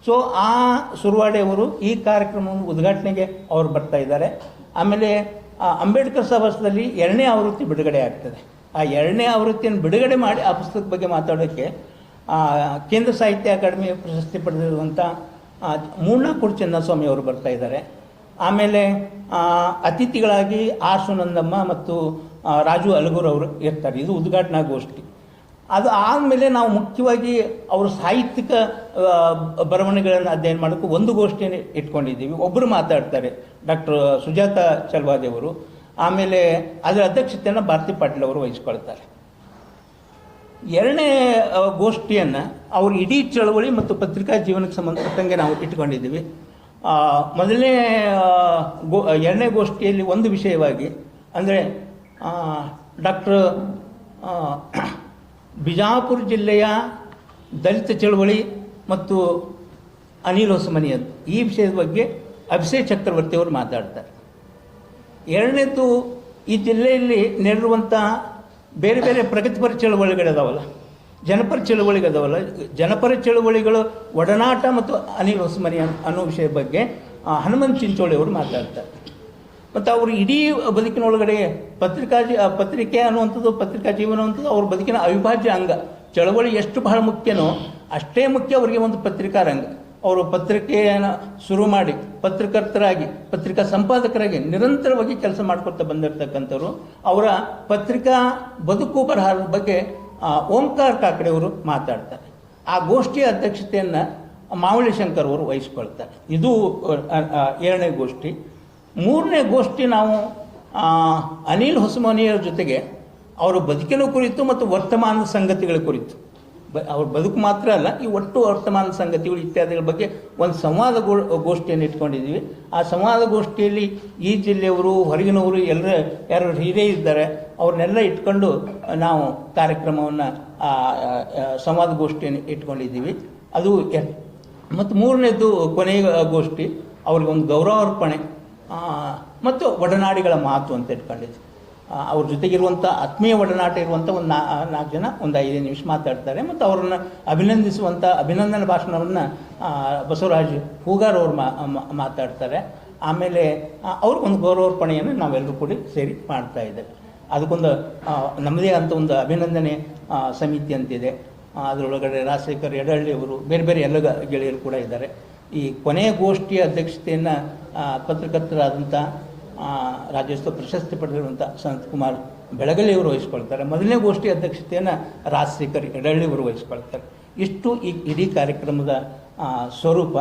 ಸೊ ಆ ಸುರುವಾಡೆ ಅವರು ಈ ಕಾರ್ಯಕ್ರಮವನ್ನು ಉದ್ಘಾಟನೆಗೆ ಅವರು ಬರ್ತಾ ಇದ್ದಾರೆ. ಆಮೇಲೆ ಅಂಬೇಡ್ಕರ್ ಸವಾಸದಲ್ಲಿ ಎರಡನೇ ಆವೃತ್ತಿ ಬಿಡುಗಡೆ ಆಗ್ತದೆ. ಆ ಎರಡನೇ ಆವೃತ್ತಿಯನ್ನು ಬಿಡುಗಡೆ ಮಾಡಿ ಆ ಪುಸ್ತಕದ ಬಗ್ಗೆ ಮಾತಾಡೋಕ್ಕೆ ಕೇಂದ್ರ ಸಾಹಿತ್ಯ ಅಕಾಡೆಮಿ ಪ್ರಶಸ್ತಿ ಪಡೆದಿರುವಂಥ ಮೂರ್ನಾಕೂರು ಚೆನ್ನಸ್ವಾಮಿ ಅವರು ಬರ್ತಾ ಇದ್ದಾರೆ. ಆಮೇಲೆ ಅತಿಥಿಗಳಾಗಿ ಆರ್ ಸುನಂದಮ್ಮ ಮತ್ತು ರಾಜು ಅಲಗೂರ್ ಅವರು ಇರ್ತಾರೆ. ಇದು ಉದ್ಘಾಟನಾ ಗೋಷ್ಠಿ. ಅದು ಆದಮೇಲೆ ನಾವು ಮುಖ್ಯವಾಗಿ ಅವರ ಸಾಹಿತ್ಯಿಕ ಬರವಣಿಗೆಗಳನ್ನು ಅಧ್ಯಯನ ಮಾಡೋಕ್ಕೆ ಒಂದು ಗೋಷ್ಠಿಯನ್ನು ಇಟ್ಕೊಂಡಿದ್ದೀವಿ. ಒಬ್ಬರು ಮಾತಾಡ್ತಾರೆ, ಡಾಕ್ಟರ್ ಸುಜಾತ ಚಲ್ವಾದೇವರು ಆಮೇಲೆ ಅದರ ಅಧ್ಯಕ್ಷತೆಯನ್ನು ಭಾರತಿ ಪಾಟೀಲ್ ಅವರು ವಹಿಸ್ಕೊಳ್ತಾರೆ. ಎರಡನೇ ಗೋಷ್ಠಿಯನ್ನು ಅವ್ರ ಇಡೀ ಚಳವಳಿ ಮತ್ತು ಪತ್ರಿಕಾ ಜೀವನಕ್ಕೆ ಸಂಬಂಧಪಟ್ಟಂಗೆ ನಾವು ಇಟ್ಕೊಂಡಿದ್ದೀವಿ ಮೊದಲನೇ ಗೋ, ಎರಡನೇ ಗೋಷ್ಠಿಯಲ್ಲಿ ಒಂದು ವಿಷಯವಾಗಿ, ಅಂದರೆ ಡಾಕ್ಟರ್ ಬಿಜಾಪುರ ಜಿಲ್ಲೆಯ ದಲಿತ ಚಳವಳಿ ಮತ್ತು ಅನಿಲ್ ಹೊಸಮನಿಯದ್ದು ಈ ವಿಷಯದ ಬಗ್ಗೆ ಅಭಿಷೇಕ್ ಚಕ್ರವರ್ತಿಯವರು ಮಾತಾಡ್ತಾರೆ. ಎರಡನೇದು, ಈ ಜಿಲ್ಲೆಯಲ್ಲಿ ನೆರಳುವಂಥ ಬೇರೆ ಬೇರೆ ಪ್ರಗತಿಪರ ಚಳವಳಿಗಳಿದಾವಲ್ಲ ಜನಪರ ಚಳವಳಿಗಳಿದಾವಲ್ಲ ಜನಪರ ಚಳುವಳಿಗಳು ಒಡನಾಟ ಮತ್ತು ಅನಿಲ್ ಹೊಸಮನಿ ಅನ್- ಅನ್ನೋ ವಿಷಯ ಬಗ್ಗೆ ಹನುಮಂತ್ ಚಿಂಚೋಳಿ ಅವರು ಮಾತಾಡ್ತಾರೆ. ಮತ್ತು ಅವರು ಇಡೀ ಬದುಕಿನೊಳಗಡೆ ಪತ್ರಿಕಾ ಜೀ ಪತ್ರಿಕೆ ಅನ್ನುವಂಥದ್ದು, ಪತ್ರಿಕಾ ಜೀವನ ಅನ್ನುವಂಥದ್ದು ಅವ್ರ ಬದುಕಿನ ಅವಿಭಾಜ್ಯ ಅಂಗ. ಚಳವಳಿ ಎಷ್ಟು ಬಹಳ ಮುಖ್ಯನೋ ಅಷ್ಟೇ ಮುಖ್ಯ ಅವರಿಗೆ ಒಂದು ಪತ್ರಿಕಾ ರಂಗ. ಅವರು ಪತ್ರಿಕೆಯನ್ನು ಶುರು ಮಾಡಿ ಪತ್ರಕರ್ತರಾಗಿ, ಪತ್ರಿಕಾ ಸಂಪಾದಕರಾಗಿ ನಿರಂತರವಾಗಿ ಕೆಲಸ ಮಾಡ್ಕೊತಾ ಬಂದಿರತಕ್ಕಂಥವ್ರು. ಅವರ ಪತ್ರಿಕಾ ಬದುಕು ಬರಹದ ಬಗ್ಗೆ ಓಂಕಾರ ಕಾಕಡೆ ಅವರು ಮಾತಾಡ್ತಾರೆ. ಆ ಗೋಷ್ಠಿಯ ಅಧ್ಯಕ್ಷತೆಯನ್ನು ಮಾವಳಿ ಶಂಕರ್ ಅವರು ವಹಿಸ್ಕೊಳ್ತಾರೆ. ಇದು ಎರಡನೇ ಗೋಷ್ಠಿ. ಮೂರನೇ ಗೋಷ್ಠಿ ನಾವು ಅನಿಲ್ ಹೊಸಮನಿಯವರ ಜೊತೆಗೆ, ಅವರ ಬದುಕಿನ ಕುರಿತು ಮತ್ತು ವರ್ತಮಾನದ ಸಂಗತಿಗಳ ಕುರಿತು. ಬ ಅವ್ರ ಬದುಕು ಮಾತ್ರ ಅಲ್ಲ, ಈ ಒಟ್ಟು ವರ್ತಮಾನ ಸಂಗತಿಗಳು ಇತ್ಯಾದಿಗಳ ಬಗ್ಗೆ ಒಂದು ಸಂವಾದ ಗೋ ಗೋಷ್ಠಿಯನ್ನು ಇಟ್ಕೊಂಡಿದ್ದೀವಿ. ಆ ಸಂವಾದ ಗೋಷ್ಠಿಯಲ್ಲಿ ಈ ಜಿಲ್ಲೆಯವರು, ಹೊರಗಿನವರು ಎಲ್ಲರ ಯಾರು ಹಿರಿಯ ಇದ್ದಾರೆ, ಅವ್ರನ್ನೆಲ್ಲ ಇಟ್ಕೊಂಡು ನಾವು ಕಾರ್ಯಕ್ರಮವನ್ನು ಸಂವಾದ ಗೋಷ್ಠಿಯನ್ನು ಇಟ್ಕೊಂಡಿದ್ದೀವಿ. ಅದು ಮತ್ತು ಮೂರನೇದು ಕೊನೆಯ ಗೋಷ್ಠಿ, ಅವ್ರಿಗೊಂದು ಗೌರವಾರ್ಪಣೆ ಮತ್ತು ಒಡನಾಡಿಗಳ ಮಾತು ಅಂತ ಇಟ್ಕೊಂಡಿದ್ವಿ. ಅವ್ರ ಜೊತೆಗಿರುವಂಥ ಆತ್ಮೀಯ ಒಡನಾಟ ಇರುವಂಥ ಒಂದು ನಾ ನಾಲ್ಕು ಜನ, ಒಂದು ಐದು ನಿಮಿಷ ಮಾತಾಡ್ತಾರೆ. ಮತ್ತು ಅವರನ್ನು ಅಭಿನಂದಿಸುವಂಥ ಅಭಿನಂದನ ಭಾಷಣವನ್ನು ಬಸವರಾಜ್ ಹೂಗಾರ್ ಅವರು ಮಾತಾಡ್ತಾರೆ. ಆಮೇಲೆ ಅವ್ರಿಗೊಂದು ಗೌರವಾರ್ಪಣೆಯನ್ನು ನಾವೆಲ್ಲರೂ ಕೂಡಿ ಸೇರಿ ಮಾಡ್ತಾ ಇದ್ದೇವೆ ಅದಕ್ಕೊಂದು ನಮ್ಮದೇ ಅಂತ ಒಂದು ಅಭಿನಂದನೆ ಸಮಿತಿ ಅಂತಿದೆ. ಅದರೊಳಗಡೆ ರಾಜಶೇಖರ್ ಯಡಹಳ್ಳಿ ಅವರು, ಬೇರೆ ಬೇರೆ ಎಲ್ಲ ಗೆಳೆಯರು ಕೂಡ ಇದ್ದಾರೆ. ಈ ಕೊನೆಯ ಗೋಷ್ಠಿಯ ಅಧ್ಯಕ್ಷತೆಯನ್ನು ಪತ್ರಕರ್ತರಾದಂಥ ರಾಜ್ಯೋತ್ಸವ ಪ್ರಶಸ್ತಿ ಪಡೆದಿರುವಂಥ ಸಂತ್ ಕುಮಾರ್ ಬೆಳಗಲಿ ಅವರು ವಹಿಸ್ಕೊಳ್ತಾರೆ. ಮೊದಲನೇ ಗೋಷ್ಠಿ ಅಧ್ಯಕ್ಷತೆಯನ್ನು ರಾಜಶೇಖರ್ ಯಡಹಳ್ಳಿ ಅವರು ವಹಿಸ್ಕೊಳ್ತಾರೆ. ಇಷ್ಟು ಈ ಇಡೀ ಕಾರ್ಯಕ್ರಮದ ಸ್ವರೂಪ.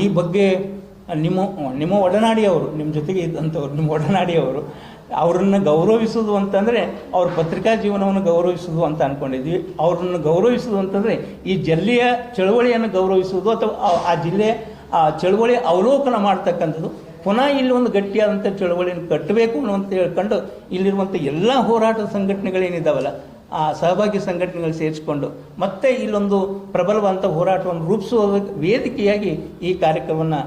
ಈ ಬಗ್ಗೆ ನಿಮ್ಮ ನಿಮ್ಮ ಒಡನಾಡಿಯವರು, ನಿಮ್ಮ ಜೊತೆಗೆ ಇದ್ದಂಥವ್ರು ನಿಮ್ಮ ಒಡನಾಡಿಯವರು ಅವರನ್ನು ಗೌರವಿಸೋದು ಅಂತಂದರೆ ಅವ್ರ ಪತ್ರಿಕಾ ಜೀವನವನ್ನು ಗೌರವಿಸೋದು ಅಂತ ಅಂದ್ಕೊಂಡಿದ್ವಿ ಅವ್ರನ್ನ ಗೌರವಿಸೋದು ಅಂತಂದರೆ ಈ ಜಿಲ್ಲೆಯ ಚಳವಳಿಯನ್ನು ಗೌರವಿಸುವುದು ಅಥವಾ ಆ ಜಿಲ್ಲೆಯ, ಆ, ಚಳವಳಿ ಅವಲೋಕನ ಮಾಡ್ತಕ್ಕಂಥದ್ದು ಪುನಃ ಇಲ್ಲಿ ಒಂದು ಗಟ್ಟಿಯಾದಂಥ ಚಳವಳಿಯನ್ನು ಕಟ್ಟಬೇಕು ಅನ್ನುವಂತ ಹೇಳ್ಕೊಂಡು ಇಲ್ಲಿರುವಂಥ ಎಲ್ಲ ಹೋರಾಟ ಸಂಘಟನೆಗಳೇನಿದ್ದಾವಲ್ಲ ಆ ಸಹಭಾಗಿ ಸಂಘಟನೆಗಳು ಸೇರಿಸಿಕೊಂಡು ಮತ್ತೆ ಇಲ್ಲೊಂದು ಪ್ರಬಲವಾದಂಥ ಹೋರಾಟವನ್ನು ರೂಪಿಸುವ ವೇದಿಕೆಯಾಗಿ ಈ ಕಾರ್ಯಕ್ರಮವನ್ನು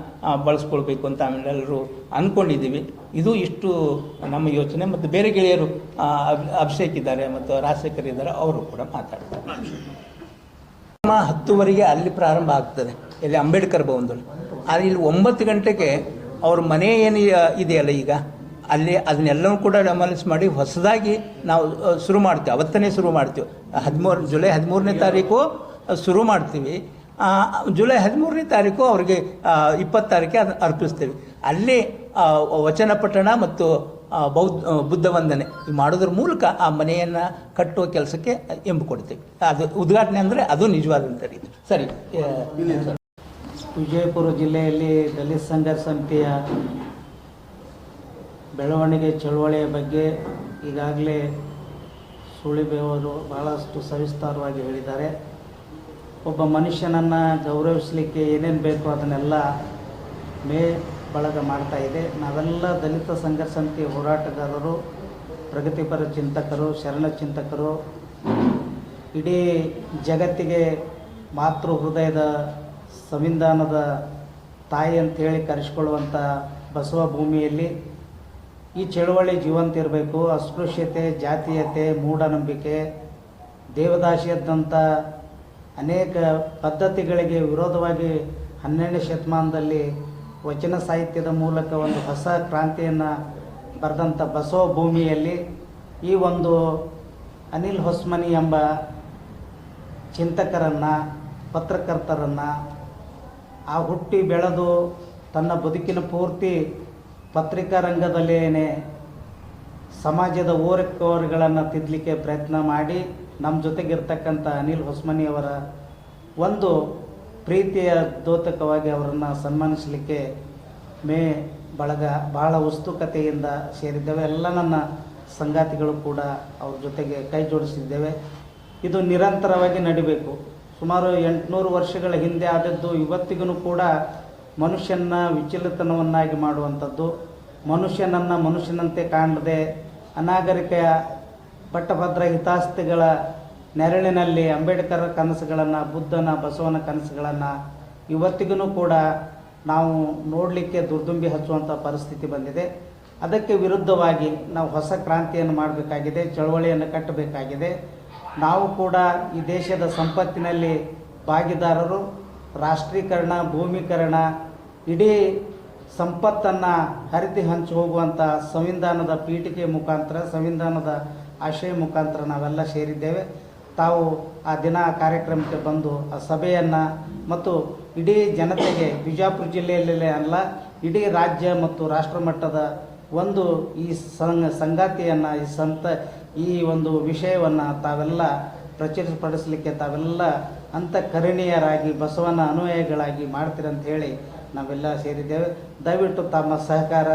ಬಳಸ್ಕೊಳ್ಬೇಕು ಅಂತ ಆಮೇಲೆಲ್ಲರೂ ಅಂದ್ಕೊಂಡಿದ್ದೀವಿ ಇದು ಇಷ್ಟು ನಮ್ಮ ಯೋಚನೆ ಮತ್ತು ಬೇರೆ ಗೆಳೆಯರು ಅಭಿಷೇಕ್ ಇದ್ದಾರೆ ಮತ್ತು ರಾಜಶೇಖರ್ ಇದ್ದಾರೆ, ಅವರು ಕೂಡ ಮಾತಾಡ್ತಾರೆ. ನಮ್ಮ ಹತ್ತುವರೆಗೆ ಅಲ್ಲಿ ಪ್ರಾರಂಭ ಆಗ್ತದೆ, ಇಲ್ಲಿ ಅಂಬೇಡ್ಕರ್ ಭವನದಲ್ಲಿ. ಆದರೆ ಇಲ್ಲಿ ಒಂಬತ್ತು ಗಂಟೆಗೆ ಅವ್ರ ಮನೆ ಏನು ಇದೆಯಲ್ಲ ಈಗ? ಅಲ್ಲಿ ಅದನ್ನೆಲ್ಲವೂ ಕೂಡ ಡೆಮಾಲಿಸ್ ಮಾಡಿ ಹೊಸದಾಗಿ ನಾವು ಶುರು ಮಾಡ್ತೀವಿ. ಅವತ್ತನೇ ಶುರು ಮಾಡ್ತೀವಿ. ಹದಿಮೂರು, ಜುಲೈ ಹದಿಮೂರನೇ ತಾರೀಕು ಶುರು ಮಾಡ್ತೀವಿ. ಜುಲೈ ಹದಿಮೂರನೇ ತಾರೀಕು ಅವ್ರಿಗೆ ಇಪ್ಪತ್ತು ತಾರೀಕೆ ಅದನ್ನು ಅರ್ಪಿಸ್ತೀವಿ. ಅಲ್ಲಿ ವಚನ ಪಠಣ ಮತ್ತು ಬೌದ್ಧ ಬುದ್ಧ ವಂದನೆ ಮಾಡೋದ್ರ ಮೂಲಕ ಆ ಮನೆಯನ್ನು ಕಟ್ಟುವ ಕೆಲಸಕ್ಕೆ ಎಂಬು ಕೊಡ್ತೀವಿ. ಅದು ಉದ್ಘಾಟನೆ ಅಂದರೆ ಅದು ನಿಜವಾದಂಥ ರೀತಿ. ಸರಿ. ವಿಜಯಪುರ ಜಿಲ್ಲೆಯಲ್ಲಿ ದಲಿತ ಸಂಘರ್ಷ ಸಮಿತಿಯ ಬೆಳವಣಿಗೆ ಚಳುವಳಿಯ ಬಗ್ಗೆ ಈಗಾಗಲೇ ಸುಳಿಬೇವರು ಬಹಳಷ್ಟು ಸವಿಸ್ತಾರವಾಗಿ ಹೇಳಿದ್ದಾರೆ. ಒಬ್ಬ ಮನುಷ್ಯನನ್ನು ಗೌರವಿಸಲಿಕ್ಕೆ ಏನೇನು ಬೇಕು ಅದನ್ನೆಲ್ಲ ಮೇ ಬಳಗ ಮಾಡ್ತಾ ಇದೆ. ನಾವೆಲ್ಲ ದಲಿತ ಸಂಘ ಸಮಿತಿ ಹೋರಾಟಗಾರರು ಪ್ರಗತಿಪರ ಚಿಂತಕರು, ಶರಣ ಚಿಂತಕರು. ಇಡೀ ಜಗತ್ತಿಗೆ ಮಾತೃ ಹೃದಯದ ಸಂವಿಧಾನದ ತಾಯಿ ಅಂತೇಳಿ ಕರೆಸ್ಕೊಳ್ಳುವಂಥ ಬಸವ ಭೂಮಿಯಲ್ಲಿ ಈ ಚಳುವಳಿ ಜೀವಂತ ಇರಬೇಕು, ಅಸ್ಪೃಶ್ಯತೆ, ಜಾತೀಯತೆ, ಮೂಢನಂಬಿಕೆ ದೇವದಾಸಿಯದ್ದಂಥ ಅನೇಕ ಪದ್ಧತಿಗಳಿಗೆ ವಿರೋಧವಾಗಿ ಹನ್ನೆರಡನೇ ಶತಮಾನದಲ್ಲಿ ವಚನ ಸಾಹಿತ್ಯದ ಮೂಲಕ ಒಂದು ಹೊಸ ಕ್ರಾಂತಿಯನ್ನು ಬರೆದಂಥ ಬಸವ ಭೂಮಿಯಲ್ಲಿ ಈ ಒಂದು ಅನಿಲ್ ಹೊಸ್ಮನಿ ಎಂಬ ಚಿಂತಕರನ್ನು, ಪತ್ರಕರ್ತರನ್ನು ಆ ಹುಟ್ಟಿ ಬೆಳೆದು ತನ್ನ ಬದುಕಿನ ಪೂರ್ತಿ ಪತ್ರಿಕಾ ರಂಗದಲ್ಲೇನೆ ಸಮಾಜದ ಓರಕೋರುಗಳನ್ನು ತಿದ್ದಲಿಕ್ಕೆ ಪ್ರಯತ್ನ ಮಾಡಿ ನಮ್ಮ ಜೊತೆಗಿರ್ತಕ್ಕಂಥ ಅನಿಲ್ ಹೊಸ್ಮನಿಯವರ ಒಂದು ಪ್ರೀತಿಯ ದ್ಯೋತಕವಾಗಿ ಅವರನ್ನು ಸನ್ಮಾನಿಸಲಿಕ್ಕೆ ಮೇ ಬಳಗ ಬಹಳ ಉತ್ಸುಕತೆಯಿಂದ ಸೇರಿದ್ದೇವೆ. ಎಲ್ಲ ನನ್ನ ಸಂಗಾತಿಗಳು ಕೂಡ ಅವ್ರ ಜೊತೆಗೆ ಕೈ ಜೋಡಿಸಿದ್ದೇವೆ. ಇದು ನಿರಂತರವಾಗಿ ನಡಿಬೇಕು. ಸುಮಾರು ಎಂಟುನೂರು ವರ್ಷಗಳ ಹಿಂದೆ ಆದದ್ದು ಇವತ್ತಿಗೂ ಕೂಡ ಮನುಷ್ಯನ ವಿಚಲಿತನವನ್ನಾಗಿ ಮಾಡುವಂಥದ್ದು. ಮನುಷ್ಯನನ್ನು ಮನುಷ್ಯನಂತೆ ಕಾಣದೆ ಅನಾಗರಿಕ ಪಟ್ಟಭದ್ರ ಹಿತಾಸ್ತಿಗಳ ನೆರಳಿನಲ್ಲಿ ಅಂಬೇಡ್ಕರ್ ಕನಸುಗಳನ್ನು, ಬುದ್ಧನ, ಬಸವನ ಕನಸುಗಳನ್ನು ಇವತ್ತಿಗೂ ಕೂಡ ನಾವು ನೋಡಲಿಕ್ಕೆ ದುರ್ದುಂಬಿ ಹಚ್ಚುವಂಥ ಪರಿಸ್ಥಿತಿ ಬಂದಿದೆ. ಅದಕ್ಕೆ ವಿರುದ್ಧವಾಗಿ ನಾವು ಹೊಸ ಕ್ರಾಂತಿಯನ್ನು ಮಾಡಬೇಕಾಗಿದೆ, ಚಳವಳಿಯನ್ನು ಕಟ್ಟಬೇಕಾಗಿದೆ. ನಾವು ಕೂಡ ಈ ದೇಶದ ಸಂಪತ್ತಿನಲ್ಲಿ ಭಾಗಿದಾರರು. ರಾಷ್ಟ್ರೀಕರಣ, ಭೂಮೀಕರಣ, ಇಡೀ ಸಂಪತ್ತನ್ನು ಹರಿದು ಹಂಚಿ ಹೋಗುವಂಥ ಸಂವಿಧಾನದ ಪೀಠಿಕೆ ಮುಖಾಂತರ, ಸಂವಿಧಾನದ ಆಶಯ ಮುಖಾಂತರ ನಾವೆಲ್ಲ ಸೇರಿದ್ದೇವೆ. ತಾವು ಆ ದಿನ ಕಾರ್ಯಕ್ರಮಕ್ಕೆ ಬಂದು ಆ ಸಭೆಯನ್ನು ಮತ್ತು ಇಡೀ ಜನತೆಗೆ ಬಿಜಾಪುರ ಜಿಲ್ಲೆಯಲ್ಲೇ ಅಲ್ಲ, ಇಡೀ ರಾಜ್ಯ ಮತ್ತು ರಾಷ್ಟ್ರಮಟ್ಟದ ಒಂದು ಈ ಸಂಗ ಸಂಗಾತಿಯನ್ನು ಈ ಸಂತ ಈ ಒಂದು ವಿಷಯವನ್ನು ತಾವೆಲ್ಲ ಪ್ರಚುರಪಡಿಸಲಿಕ್ಕೆ ತಾವೆಲ್ಲ ಅಂತಃಕರಣೀಯರಾಗಿ ಬಸವನ ಅನುಯಾಯಿಗಳಾಗಿ ಮಾಡ್ತೀರಂತ ಹೇಳಿ ನಾವೆಲ್ಲ ಸೇರಿದ್ದೇವೆ. ದಯವಿಟ್ಟು ತಮ್ಮ ಸಹಕಾರ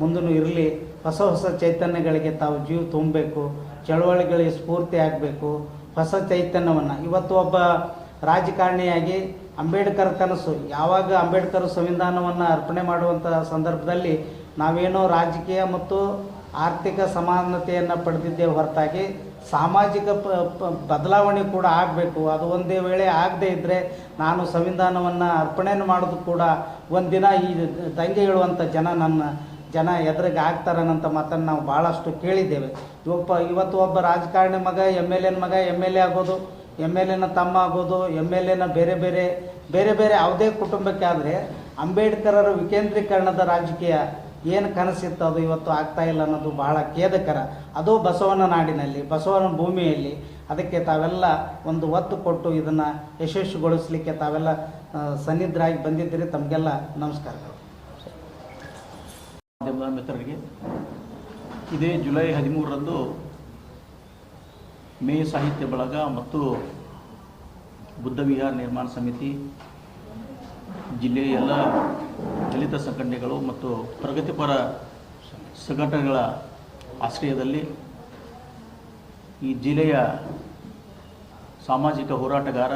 ಮುಂದೂ ಇರಲಿ. ಹೊಸ ಹೊಸ ಚೈತನ್ಯಗಳಿಗೆ ತಾವು ಜೀವ ತುಂಬಬೇಕು. ಚಳವಳಿಗಳಿಗೆ ಸ್ಫೂರ್ತಿ ಆಗಬೇಕು. ಹೊಸ ಚೈತನ್ಯವನ್ನು. ಇವತ್ತು ಒಬ್ಬ ರಾಜಕಾರಣಿಯಾಗಿ ಅಂಬೇಡ್ಕರ್ ಕನಸು, ಯಾವಾಗ ಅಂಬೇಡ್ಕರ್ ಸಂವಿಧಾನವನ್ನು ಅರ್ಪಣೆ ಮಾಡುವಂಥ ಸಂದರ್ಭದಲ್ಲಿ ನಾವೇನೋ ರಾಜಕೀಯ ಮತ್ತು ಆರ್ಥಿಕ ಸಮಾನತೆಯನ್ನು ಪಡೆದಿದ್ದೇ ಹೊರತಾಗಿ ಸಾಮಾಜಿಕ ಬದಲಾವಣೆ ಕೂಡ ಆಗಬೇಕು. ಅದು ಒಂದೇ ವೇಳೆ ಆಗದೇ ಇದ್ದರೆ ನಾನು ಸಂವಿಧಾನವನ್ನು ಅರ್ಪಣೆಯನ್ನು ಮಾಡೋದು ಕೂಡ ಒಂದಿನ ಈ ದಂಗೆ ಹೇಳುವಂಥ ಜನ ನನ್ನ, ಜನ ಎದುರಿಗೆ ಆಗ್ತಾರನ್ನಂಥ ಮಾತನ್ನು ನಾವು ಭಾಳಷ್ಟು ಕೇಳಿದ್ದೇವೆ. ಇವಪ್ಪ ಇವತ್ತು ಒಬ್ಬ ರಾಜಕಾರಣಿ ಮಗ ಎಂ ಎಲ್ ಎನ್ ಮಗ ಎಂ ಎಲ್ ಎ ಆಗೋದು ಎಂ ಎಲ್ ಎನ ತಮ್ಮ ಆಗೋದು ಎಂ ಎಲ್ ಎನ ಬೇರೆ ಬೇರೆ ಬೇರೆ ಬೇರೆ ಯಾವುದೇ ಕುಟುಂಬಕ್ಕೆ ಆದರೆ ಅಂಬೇಡ್ಕರರ ವಿಕೇಂದ್ರೀಕರಣದ ರಾಜಕೀಯ ಏನು ಕನಸಿತ್ತು ಅದು ಇವತ್ತು ಆಗ್ತಾ ಇಲ್ಲ ಅನ್ನೋದು ಬಹಳ ಖೇದಕರ. ಅದು ಬಸವನ ನಾಡಿನಲ್ಲಿ, ಬಸವನ ಭೂಮಿಯಲ್ಲಿ ಅದಕ್ಕೆ ತಾವೆಲ್ಲ ಒಂದು ಒತ್ತು ಕೊಟ್ಟು ಇದನ್ನು ಯಶಸ್ವಿಗೊಳಿಸಲಿಕ್ಕೆ ತಾವೆಲ್ಲ ಸನ್ನಿಧರಾಗಿ ಬಂದಿದ್ದೀರಿ. ತಮಗೆಲ್ಲ ನಮಸ್ಕಾರಗಳು. ಮಿತ್ರರಿಗೆ, ಇದೇ ಜುಲೈ ಹದಿಮೂರರಂದು ಮೇ ಸಾಹಿತ್ಯ ಬಳಗ ಮತ್ತು ಬುದ್ಧ ವಿಹಾರ ನಿರ್ಮಾಣ ಸಮಿತಿ ಜಿಲ್ಲೆಯ ಎಲ್ಲ ದಲಿತ ಸಂಘಟನೆಗಳು ಮತ್ತು ಪ್ರಗತಿಪರ ಸಂಘಟನೆಗಳ ಆಶ್ರಯದಲ್ಲಿ ಈ ಜಿಲ್ಲೆಯ ಸಾಮಾಜಿಕ ಹೋರಾಟಗಾರ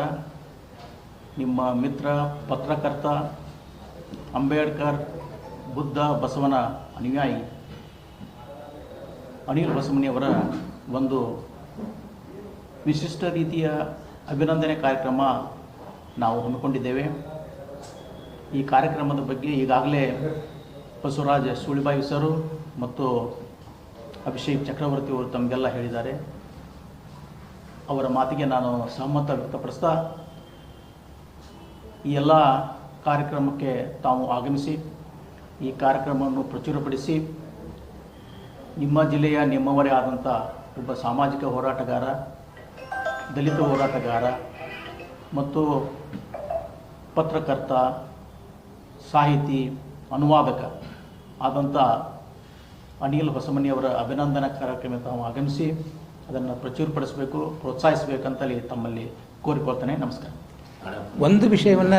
ನಿಮ್ಮ ಮಿತ್ರ, ಪತ್ರಕರ್ತ ಅಂಬೇಡ್ಕರ್, ಬುದ್ಧ, ಬಸವನ ಅನುಯಾಯಿ ಅನಿಲ್ ಬಸವನಿಯವರ ಒಂದು ವಿಶಿಷ್ಟ ರೀತಿಯ ಅಭಿನಂದನೆ ಕಾರ್ಯಕ್ರಮ ನಾವು ಹಮ್ಮಿಕೊಂಡಿದ್ದೇವೆ. ಈ ಕಾರ್ಯಕ್ರಮದ ಬಗ್ಗೆ ಈಗಾಗಲೇ ಬಸವರಾಜ ಸುಳಿಬಾಯಿ ಸರು ಮತ್ತು ಅಭಿಷೇಕ್ ಚಕ್ರವರ್ತಿ ಅವರು ತಮಗೆಲ್ಲ ಹೇಳಿದ್ದಾರೆ. ಅವರ ಮಾತಿಗೆ ನಾನು ಸಹಮತ ವ್ಯಕ್ತಪಡಿಸ್ತಾ ಈ ಎಲ್ಲ ಕಾರ್ಯಕ್ರಮಕ್ಕೆ ತಾವು ಆಗಮಿಸಿ, ಈ ಕಾರ್ಯಕ್ರಮವನ್ನು ಪ್ರಚುರಪಡಿಸಿ, ನಿಮ್ಮ ಜಿಲ್ಲೆಯ ನಿಮ್ಮವರೇ ಆದಂಥ ಒಬ್ಬ ಸಾಮಾಜಿಕ ಹೋರಾಟಗಾರ, ದಲಿತ ಹೋರಾಟಗಾರ ಮತ್ತು ಪತ್ರಕರ್ತ ಸಾಹಿತಿ ಅನುವಾದಕ ಆದಂಥ ಅನಿಲ್ ಹೊಸಮನಿಯವರ ಅಭಿನಂದನಾ ಕಾರ್ಯಕ್ರಮ ತಾವು ಆಗಮಿಸಿ ಅದನ್ನು ಪ್ರಚುರಪಡಿಸಬೇಕು ಪ್ರೋತ್ಸಾಹಿಸಬೇಕಂತಲ್ಲಿ ತಮ್ಮಲ್ಲಿ ಕೋರಿಕೊಳ್ತಾನೆ. ನಮಸ್ಕಾರ. ಒಂದು ವಿಷಯವನ್ನು